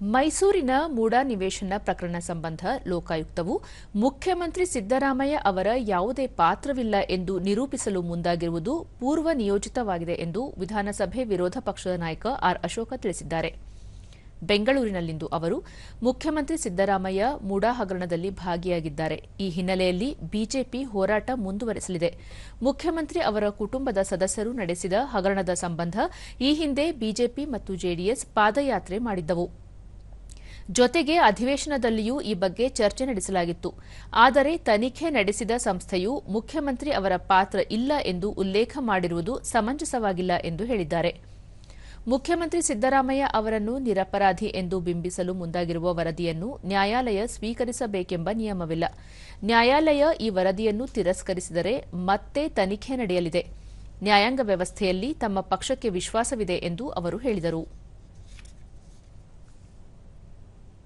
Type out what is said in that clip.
ಮೈಸೂರಿನ ಮೂಡಾ ನಿವೇಶನ ಪ್ರಕರಣ ಸಂಬಂಧ ಲೋಕಾಯುಕ್ತವು ಮುಖ್ಯಮಂತ್ರಿ ಸಿದ್ದರಾಮಯ್ಯ ಅವರ ಯಾವುದೇ ಪಾತ್ರವಿಲ್ಲ ಎಂದು ನಿರೂಪಿಸಲು ಮುಂದಾಗಿರುವುದು ಪೂರ್ವ ನಿಯೋಜಿತವಾಗಿದೆ ಎಂದು ವಿಧಾನಸಭೆ ವಿರೋಧ ಪಕ್ಷದ ನಾಯಕ ಆರ್ ಅಶೋಕ ತಿಳಿಸಿದ್ದಾರೆ. ಬೆಂಗಳೂರಿನಲ್ಲಿಂದು ಅವರು ಮುಖ್ಯಮಂತ್ರಿ ಸಿದ್ದರಾಮಯ್ಯ ಮೂಡಾ ಹಗರಣದಲ್ಲಿ ಭಾಗಿಯಾಗಿದ್ದಾರೆ. ಈ ಹಿನ್ನೆಲೆಯಲ್ಲಿ ಬಿಜೆಪಿ ಹೋರಾಟ ಮುಂದುವರೆಸಲಿದೆ. ಮುಖ್ಯಮಂತ್ರಿ ಅವರ ಕುಟುಂಬದ ಸದಸ್ಯರು ನಡೆಸಿದ ಹಗರಣದ ಸಂಬಂಧ ಈ ಹಿಂದೆ ಬಿಜೆಪಿ ಮತ್ತು ಜೆಡಿಎಸ್ ಪಾದಯಾತ್ರೆ ಮಾಡಿದ್ದವು. ಜೊತೆಗೆ ಅಧಿವೇಶನದಲ್ಲಿಯೂ ಈ ಬಗ್ಗೆ ಚರ್ಚೆ ನಡೆಸಲಾಗಿತ್ತು. ಆದರೆ ತನಿಖೆ ನಡೆಸಿದ ಸಂಸ್ಥೆಯು ಮುಖ್ಯಮಂತ್ರಿ ಅವರ ಪಾತ್ರ ಇಲ್ಲ ಎಂದು ಉಲ್ಲೇಖ ಮಾಡಿರುವುದು ಸಮಂಜಸವಾಗಿಲ್ಲ ಎಂದು ಹೇಳಿದ್ದಾರೆ. ಮುಖ್ಯಮಂತ್ರಿ ಸಿದ್ದರಾಮಯ್ಯ ಅವರನ್ನು ನಿರಪರಾಧಿ ಎಂದು ಬಿಂಬಿಸಲು ಮುಂದಾಗಿರುವ ವರದಿಯನ್ನು ನ್ಯಾಯಾಲಯ ಸ್ವೀಕರಿಸಬೇಕೆಂಬ ನಿಯಮವಿಲ್ಲ. ನ್ಯಾಯಾಲಯ ಈ ವರದಿಯನ್ನು ತಿರಸ್ಕರಿಸಿದರೆ ಮತ್ತೆ ತನಿಖೆ ನಡೆಯಲಿದೆ. ನ್ಯಾಯಾಂಗ ವ್ಯವಸ್ಥೆಯಲ್ಲಿ ತಮ್ಮ ಪಕ್ಷಕ್ಕೆ ವಿಶ್ವಾಸವಿದೆ ಎಂದು ಅವರು ಹೇಳಿದರು.